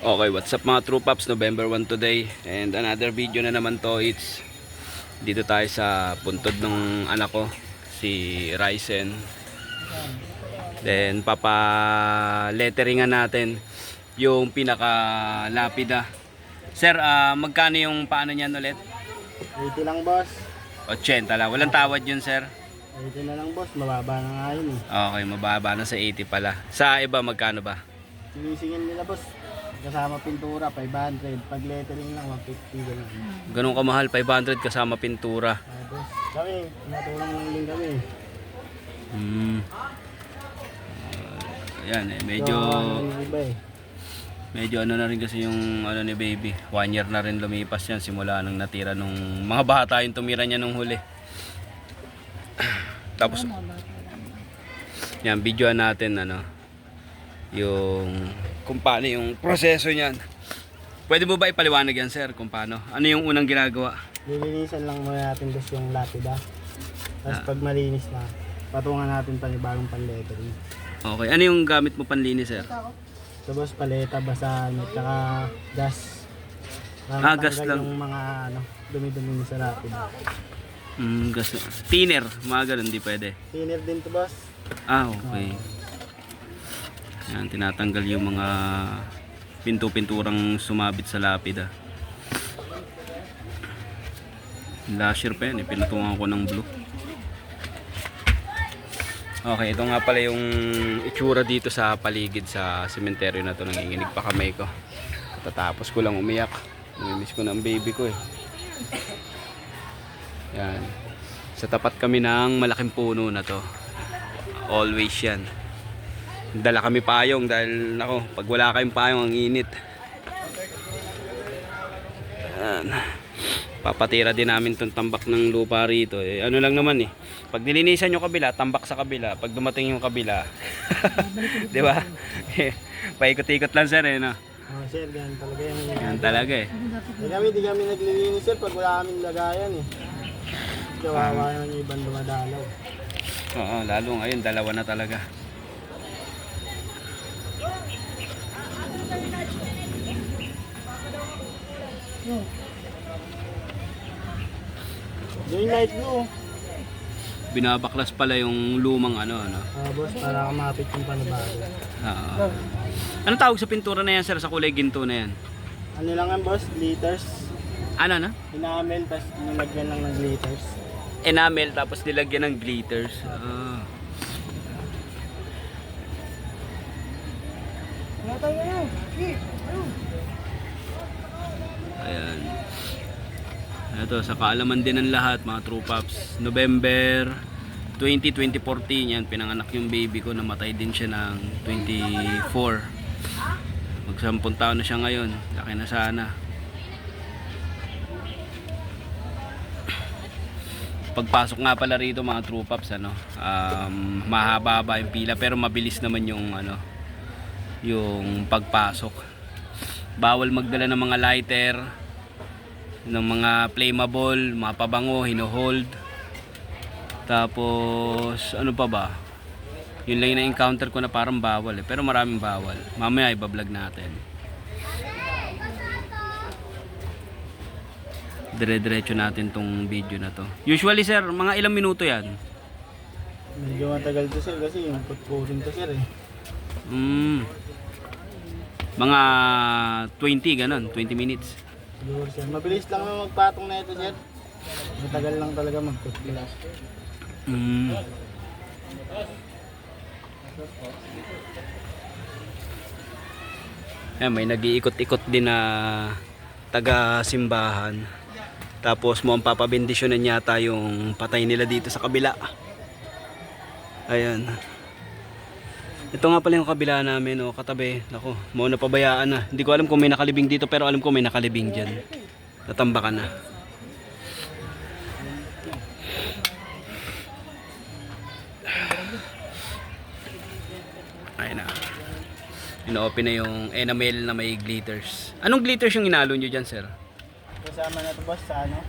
Okay, what's up mga True Pops? November 1 today. And another video na naman to. It's dito tayo sa puntod ng anak ko, si Ryzen. Then papa letteringan natin yung pinaka lapida. Sir, ah, magkano yung paano niyan ulit? 80 lang boss. 80 lang. Walang tawad yun, sir. 80 na lang boss, mababa na nga yun eh. Okay, mababa na sa 80 pala. Sa iba, magkano ba? Sinisingin nila boss, kasama pintura, 500. Pag lettering lang, 150 ganun. Ganun kamahal, 500 kasama pintura. Ah, boss, kami, natulong lang din kami. Hmm. Uh, yan eh, medyo So, ano iba eh. medyo ano na rin kasi yung ano ni baby. One year na rin lumipas yan simula nang natira nung mga bata yung tumira niya nung huli. Tapos yan, videoan natin ano yung kung paano yung proseso niyan. Pwede mo ba ipaliwanag yan, sir, kung paano? Ano yung unang ginagawa? Lilinisan lang muna natin boss yung lapida. Tapos Ah. pag malinis na, patungan natin panibagong pan-lettering. Okay, ano yung gamit mo panlinis, sir? Boss, paleta, basahan, at saka gas. Para Ah, gas lang. Yung mga ano, dumi-dumi sa lapida. Mm, gas. Thinner, mga ganun, di pwede. Thinner din to boss. Ah, okay. Yan, tinatanggal yung mga pinto-pinturang sumabit sa lapida. Lasher pa yan, eh. pinutungan ko ng blue. Okay, ito nga pala yung itsura dito sa paligid sa sementeryo na to. Nanginginig pa kamay ko. Tatapos ko lang umiyak. Namimiss ko ng baby ko eh. Yan. Sa tapat kami ng malaking puno na to. Always yan. Dala kami payong dahil nako, pag wala kayong payong ang init. Yan. Papatira din namin tong tambak ng lupa rito. Eh, ano lang naman eh. Pag nilinisan yung kabila, tambak sa kabila. Pag dumating yung kabila. Di ba? Eh, Paikot-ikot lang sir eh, no? Oh, sir, ganyan talaga yan. Yan talaga eh. Di kami, di kami naglilinis sir pag wala kaming lagayan eh. Kawawa yung ibang dumadalaw. Oo, lalo ngayon, dalawa na talaga. Yung light blue. Binabaklas pala yung lumang ano, ano. Ah, boss, para kamapit yung panibago. Oo. Ano tawag sa pintura na yan, sir, sa kulay ginto na yan? Ano lang yan, boss? Glitters. Ano na? Enamel, tapos nilagyan lang ng glitters. Enamel tapos nilagyan ng glitters. Ah. Ayan. Ito, sa kaalaman din ng lahat, mga True Pops. November 20, 2014, yan, pinanganak yung baby ko. Namatay din siya ng 24. Magsampung taon na siya ngayon. Laki na sana. pagpasok nga pala rito mga true pops ano um, mahaba-haba yung pila pero mabilis naman yung ano yung pagpasok bawal magdala ng mga lighter ng mga flammable mga pabango hino-hold. Tapos ano pa ba? Yun lang yung na-encounter ko na parang bawal eh. Pero maraming bawal. Mamaya ibablog natin. Dire-diretso natin tong video na to. Usually sir mga ilang minuto yan? Medyo matagal to sir kasi yung putpusin to sir eh. Mm. Mga 20 ganun, 20 minutes. Siguro sir. Mabilis lang naman magpatong na ito sir. Matagal lang talaga magputpulas. Mm. Ayan, may nag-iikot-ikot din na taga simbahan. Tapos mo ang papabendisyonan yata yung patay nila dito sa kabila. Ayan. Ito nga pala yung kabila namin, oh, katabi. Nako, mo na pabayaan na. Hindi ko alam kung may nakalibing dito, pero alam ko may nakalibing dyan. Natambakan na. Ayun na. Ino-open na yung enamel na may glitters. Anong glitters yung inalo nyo dyan, sir? Kasama na to boss sa ano?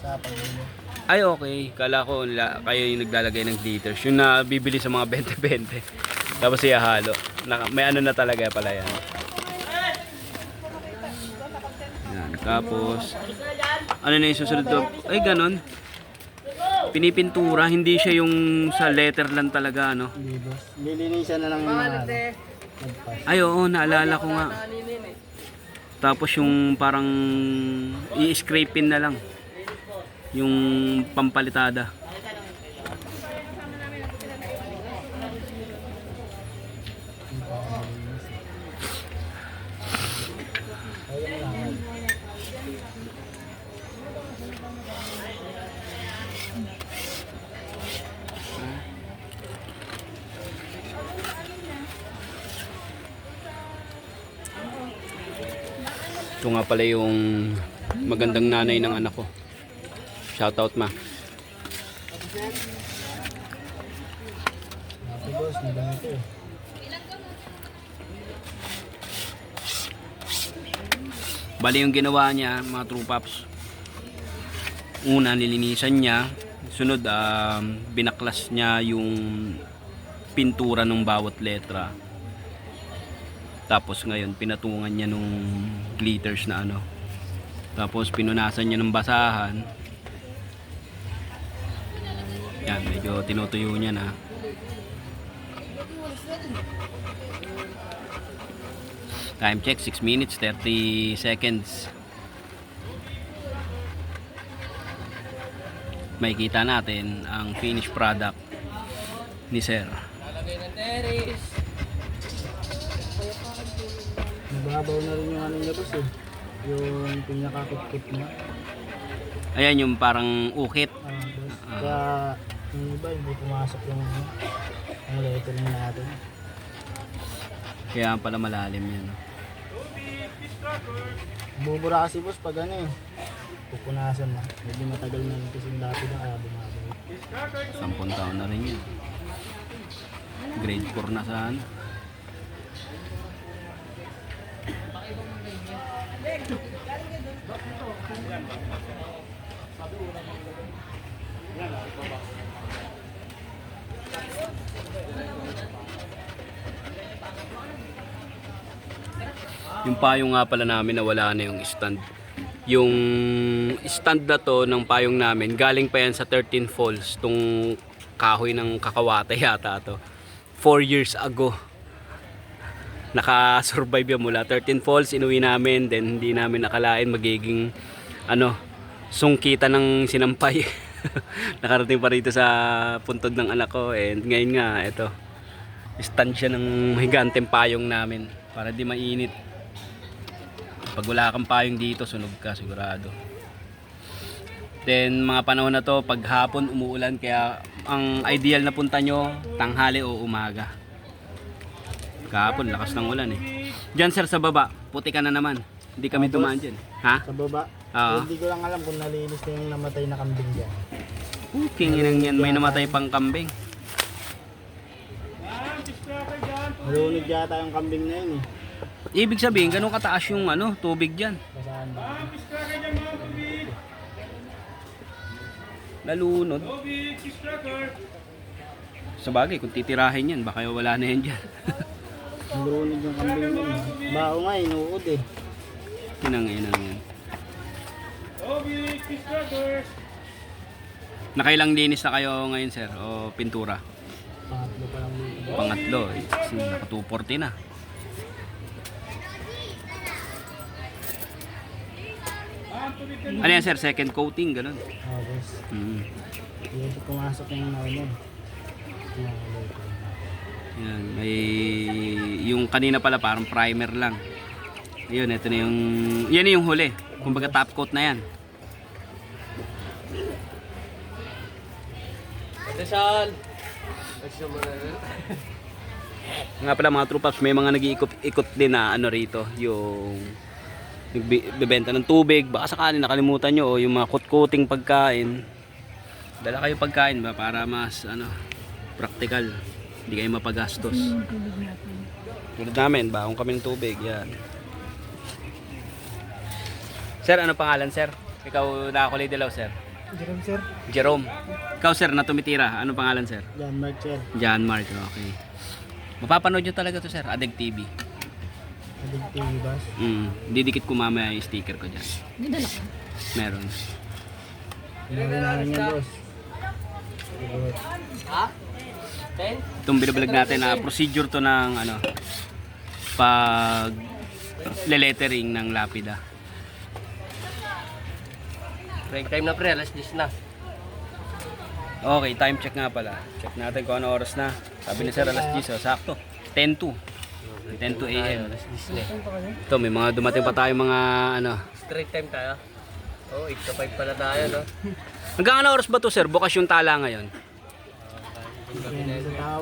Sa pagbulo. Ay, okay. Kala ko kayo yung naglalagay ng glitters. Yung nabibili sa mga 20-20. Tapos ihahalo. Naka, may ano na talaga pala yan. Yan. Tapos, ano na yung susunod to? Ay, ganun. Pinipintura, hindi siya yung sa letter lang talaga, ano. Lilinisan na lang yung. Nagpas. Ay, oo, naalala ko nga. Tapos yung parang i-scrapin na lang. Yung pampalitada. Ito nga pala yung magandang nanay ng anak ko. Ma. Boss, maganda eh. Bali yung ginawa niya, mga true pops. Una, nilinisan niya. Sunod, um, binaklas niya yung pintura ng bawat letra. Tapos ngayon, pinatungan niya nung glitters na ano. Tapos pinunasan niya ng basahan. Yan, medyo tinutuyo niya na. Time check 6 minutes 30 seconds. Makikita natin ang finished product ni Sir. Nababaw na rin yung ano niya boss eh. Yung pinakakit-kit niya. Ayan yung parang ukit. Ah, boss. Ah. Kaya yung iba hindi pumasok yung ano. Ang lettering natin. Kaya pala malalim yan. Bubura kasi boss pag ano eh. Pupunasan na. Medyo matagal na rin kasi dati na kaya bumabaw. Sampung taon na rin yun. Grade 4 na saan. Yung payong nga pala namin nawala na yung stand. Yung stand na to ng payong namin, galing pa yan sa 13 Falls, tong kahoy ng kakawate yata to. 4 years ago. Naka-survive yan mula 13 Falls, inuwi namin, then hindi namin nakalain magiging ano, sungkita ng sinampay. Nakarating pa rito sa puntod ng anak ko and ngayon nga ito stand siya ng higanteng payong namin para di mainit pag wala kang payong dito, sunog ka sigurado. Then mga panahon na to, pag hapon umuulan kaya ang ideal na punta nyo, tanghali o umaga. Kahapon, lakas ng ulan eh. Diyan sir sa baba, puti ka na naman. Hindi kami Tapos? dumaan dyan. Ha? Sa baba. Oo. Hindi ko lang alam kung nalinis na yung namatay na kambing dyan. King inang yan, may namatay pang kambing. Malunod yata yung kambing na yun eh. Ibig sabihin, ganun kataas yung ano, tubig dyan. Basahan ba? Nalunod. Sa bagay, kung titirahin yan, baka wala na yan dyan. Malunod yung kambing na yun. Bao nga, inuod eh. Inang inang yan. Nakailang linis na kayo ngayon sir o pintura? Pangatlo pa lang. Pangatlo, eh, kasi naka 240 na. Ano yan sir? Second coating, ganun. Ah, boss. Mm. Pumasok yung naunod. Yung letter. Yan, may yung kanina pala parang primer lang. Ayun, ito na yung yan yung huli. Kumbaga top coat na yan. Nga pala mga tropas, may mga nag-iikot-ikot din na ano rito, yung nagbebenta ng tubig, baka sakali nakalimutan nyo o yung mga kutkuting pagkain. Dala kayo pagkain ba para mas ano, practical. Hindi kayo mapagastos. Tulad namin, baong kami ng tubig, yan. Sir, ano pangalan, sir? Ikaw nakakulay dilaw, sir. Jerome sir. Jerome. Ikaw, sir, na tumitira. Ano pangalan, sir? John Mark sir. John Mark, okay. Mapapanood nyo talaga to sir, Adeg TV. Adig TV bus. Mm, didikit ko mamaya yung sticker ko dyan. May dala ka. Meron. Namin yan, boss. Itong binabalag natin na procedure to ng ano, pag lelettering ng lapida. Break time na pre, alas 10 na. Okay, time check nga pala. Check natin kung ano oras na. Sabi ni Sir alas 10, oh, sakto. 10 to. 10 to AM. Alas 10 na. Ito, may mga dumating pa tayo mga ano. Straight time tayo. Oh, 8 to 5 pala tayo, no? Hanggang ano oras ba to Sir? Bukas yung tala ngayon.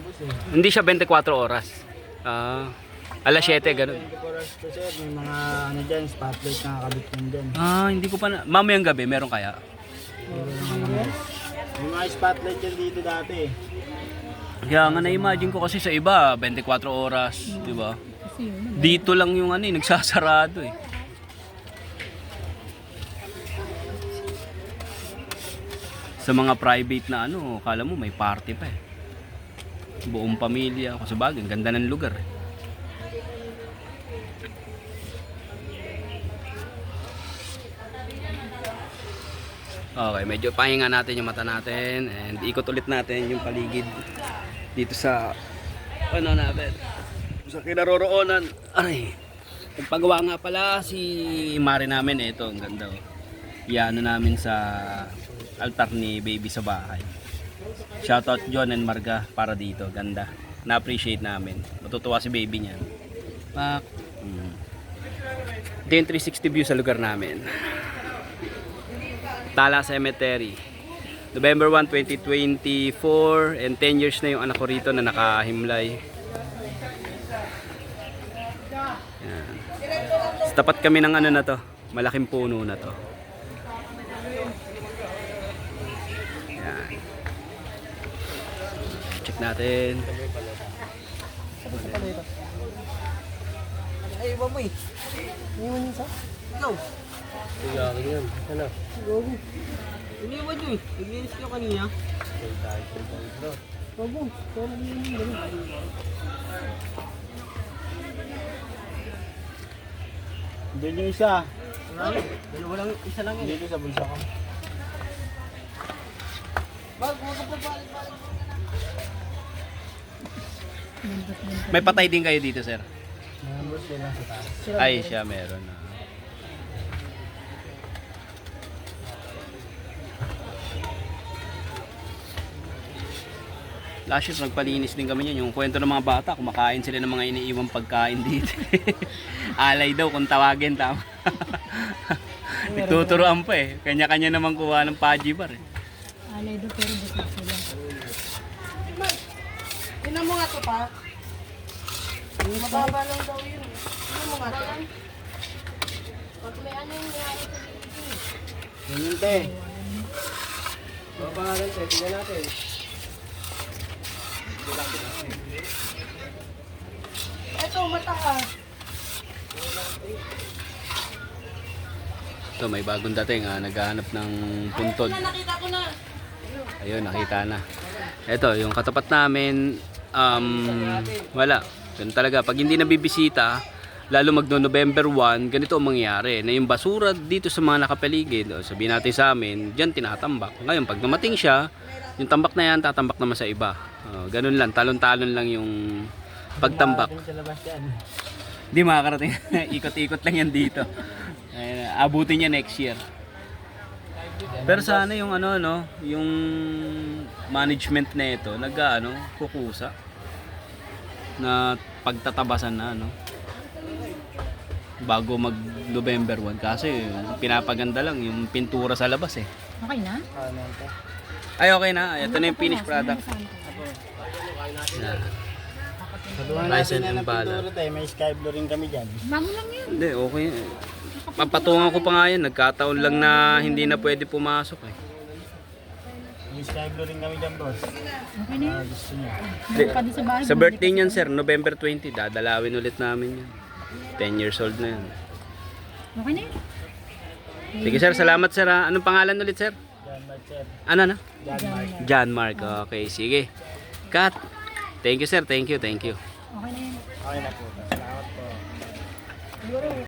Boss eh. Hindi siya 24 oras. Ah, alas 7, ganun. 24 hours to sir, may mga ano dyan, spotlight na nakakabit yan dyan. Ah, hindi ko pa na... Mamayang gabi, meron kaya? May mga spotlight yan dito dati eh. Kaya nga na-imagine ko kasi sa iba, 24 oras, di ba? Kasi yun. Dito lang yung ano, eh, nagsasarado eh. Sa mga private na ano, kala mo may party pa eh. Buong pamilya, kasi bagay, ang ganda ng lugar. Okay, medyo pahinga natin yung mata natin and ikot ulit natin yung paligid dito sa ano natin sa kinaroroonan. Aray. Nagpagawa nga pala si Mari namin eh, ito, ang ganda oh. Iano namin sa altar ni baby sa bahay. Shoutout John and Marga para dito, ganda. Na-appreciate namin. Matutuwa si baby niyan. Pak. Mm. Ito yung 360 view sa lugar namin. Tala Cemetery. November 1, 2024 and 10 years na yung anak ko rito na nakahimlay. Yan. Tapat kami ng ano na to, malaking puno na to. Yan. Check natin. Ay, iba mo eh. Iniwan yung sa? Ikaw. Akin yun. Ano? Gogo. Iniwan nyo eh. Naglinis kayo kanina. Stay tayo, stay tayo. Gogo. Ikaw na iniwan yung gano'n. Doon yung isa. Dalawa lang, isa lang yun. Dito sa bulsa ko. May patay din kayo dito, sir. Ay, siya meron. ah. Last year, nagpalinis din kami niyan. Yung kwento ng mga bata, kumakain sila ng mga iniiwang pagkain dito. Alay daw kung tawagin, tama. Nagtuturoan pa eh. Kanya-kanya naman kuha ng paji bar eh. Alay doon pero busog to pa. Mababa lang daw yun. Tingnan mo nga to. Pag may ano yung nangyari sa Yun yun, te. Mga pangalan tayo, tingnan natin. Ito, mataas. Ito, may bagong dating ah, naghahanap ng puntod. Na nakita ko na. Ayun, nakita na. Ito, yung katapat namin, um, wala. Ganun talaga. Pag hindi nabibisita, lalo magno November 1, ganito ang mangyayari. Na yung basura dito sa mga nakapaligid, o sabihin natin sa amin, dyan tinatambak. Ngayon, pag dumating siya, yung tambak na yan, tatambak naman sa iba. Oh, ganun lang, talon-talon lang yung pagtambak. Hindi makakarating. Ikot-ikot lang yan dito. Ayun, abutin niya next year. Pero sana yung ano no, yung management na ito, nag ano, kukusa na pagtatabasan na ano bago mag November 1 kasi pinapaganda lang yung pintura sa labas eh. Okay na? Ay okay na, ito na yung finished product. Yan. Sa duwan natin na tayo, may sky blue rin kami dyan. Bago lang yan. Hindi, okay. Papatungan ko pa nga yan, nagkataon lang na hindi na pwede pumasok eh. Rin kami dyan, boss. Okay na Ah, gusto pa din sa bahay. Sa birthday niyan sir, November 20, dadalawin ulit namin yan. 10 years old na yan. Okay na. Sige sir, salamat sir ha. Anong pangalan ulit sir? John Mark, sir. Ano na? John Mark. John Mark. Okay, sige. Cut. Thank you sir, thank you, thank you. Okay na po. Salamat po.